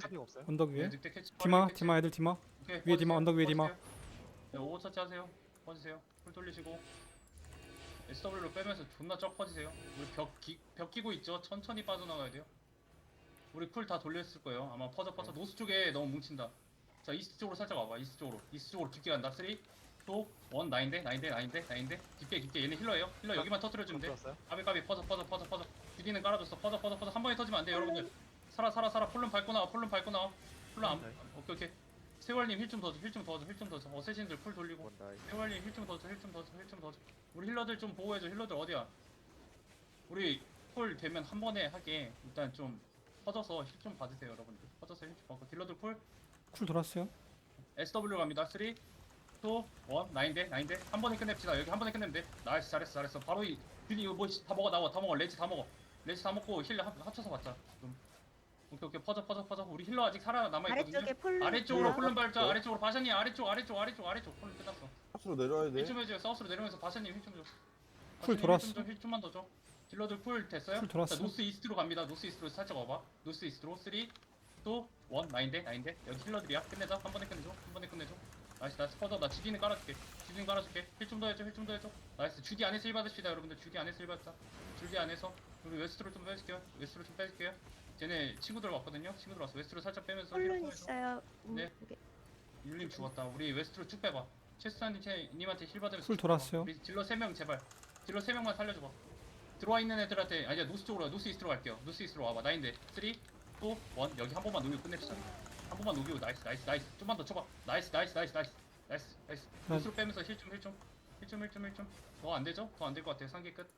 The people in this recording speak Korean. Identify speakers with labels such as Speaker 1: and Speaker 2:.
Speaker 1: 카빙 없어요?
Speaker 2: 언덕
Speaker 3: 네,
Speaker 2: 위에.
Speaker 3: 늑대 캐치
Speaker 2: 디마
Speaker 3: 캐치.
Speaker 2: 디마 애들 디마
Speaker 3: 오케이,
Speaker 2: 위에 디마, 언덕 위에 디마.
Speaker 3: 네, 오버 터치 하세요. 퍼지세요. 풀 돌리시고. SW로 빼면서 존나 쩍 퍼지세요. 우리 벽, 기, 벽 끼고 있죠? 천천히 빠져나가야 돼요. 우리 풀 다 돌렸을 거예요. 아마 퍼져 퍼져. 노스 쪽에 너무 뭉친다. 자 이스트 쪽으로 살짝 와봐 이스트 쪽으로. 이스트 쪽으로 깊게 간다. 3 2 1 나인데 나인데 나인데 나인데. 깊게 깊게. 얘네 힐러예요. 힐러 여기만 터트려주면 돼.
Speaker 1: 들었어요?
Speaker 3: 까비 까비 퍼져 퍼져 퍼져 퍼져. 주디는 깔아줬어. 퍼져 퍼져 퍼져. 한 번에 터지면 안 돼 여러분들 살아 살아 살아 폴름 밟고 나와 폴름 밟고 나와 폴름 안
Speaker 1: 네.
Speaker 3: 오케이 오케이 세월님 힐 좀 더 줘 힐 좀 더 줘 힐 좀 더 줘 어쌔신들 풀 돌리고 세월님 힐 좀 더 줘 힐 좀 더 줘 힐 좀 더 줘 우리 힐러들 좀 보호해줘 힐러들 어디야 우리 폴 되면 한 번에 하게 일단 좀 퍼져서 힐 좀 받으세요 여러분들 퍼져서 힐 좀 받고 딜러들
Speaker 2: 풀쿨 돌았어요
Speaker 3: SW 갑니다. 3, 2, 1, 나인데, 나인데. 한 번에 끝냅시다. 여기 한 번에 끝내면 돼. 나이스, 잘했어, 잘했어. 바로 이, 균이 이거 뭐 다 먹어, 나와, 다 먹어. 레지 다 먹어. 레지 다 먹고 힐 합, 합쳐서 받자. 좀. 오케이, 오케이. 퍼져, 퍼져, 퍼져. 우리 힐러 아직 살아 남아있거든요.
Speaker 4: 아래쪽에 폴로
Speaker 3: 아래쪽으로. 폴름 밟자.
Speaker 5: 네.
Speaker 3: 아래쪽으로 바샤님, 아래쪽, 아래쪽, 아래쪽, 아래쪽. 폴름 끝났어.
Speaker 5: 사스로 내려야 돼.
Speaker 3: 힐 좀 해줘요. 사우스로 내려오면서 바샤님 힐좀 줘.
Speaker 2: 풀 돌았어.
Speaker 3: 힐 좀, 힐 좀만 더 줘. 딜러들 풀 됐어요?
Speaker 2: 풀 돌았어.
Speaker 3: 자, 노스 이스트로 갑니다. 노스 이스트로 살짝 와봐. 노스 이스트로 3, 2, 1, 나인데, 나인데. 여기 힐러들이야. 끝내자. 한 번에 끝내줘. 한 번에 끝내줘. 나이스, 나이스. 퍼져. 나 주디는 깔아줄게. 주디는 깔아줄게. 힐 좀 더 해줘. 힐 좀 더 해줘. 나이스. 주디 안에서 힐 받읍시다, 여러분들. 주디 안에서 힐 받자. 주디 안에서. 우리 웨스트로 좀 빼줄게요. 웨스트로 좀 빼줄게요. 쟤네 친구들 왔거든요. 친구들 왔어. 웨스트로 살짝 빼면서. 해줘.
Speaker 4: 있어요. 음,
Speaker 3: 네.
Speaker 4: 이게
Speaker 3: 율림 죽었다. 우리 웨스트로 쭉 빼봐. 체스타님한테 힐 받으면서. 풀쭉
Speaker 2: 돌았어요.
Speaker 3: 우리 딜러 3명 제발. 딜러 3명만 살려줘봐. 들어와 있는 애들한테 아니야 노스 쪽으로 와. 노스 이스트로 갈게요. 노스 이스트로 와봐. 나인데 3, 2, 1 여기 한 번만 녹이고 끝냅시다. 한 번만 녹이고 나이스 나이스 나이스 좀만 더 쳐봐. 나이스 나이스 나이스 나이스 나이스 나이스. 노스로 빼면서 힐 좀 힐 좀 힐 좀 힐 좀 힐 좀. 더 안 되죠? 더 안 될 것 같아요. 상계 끝.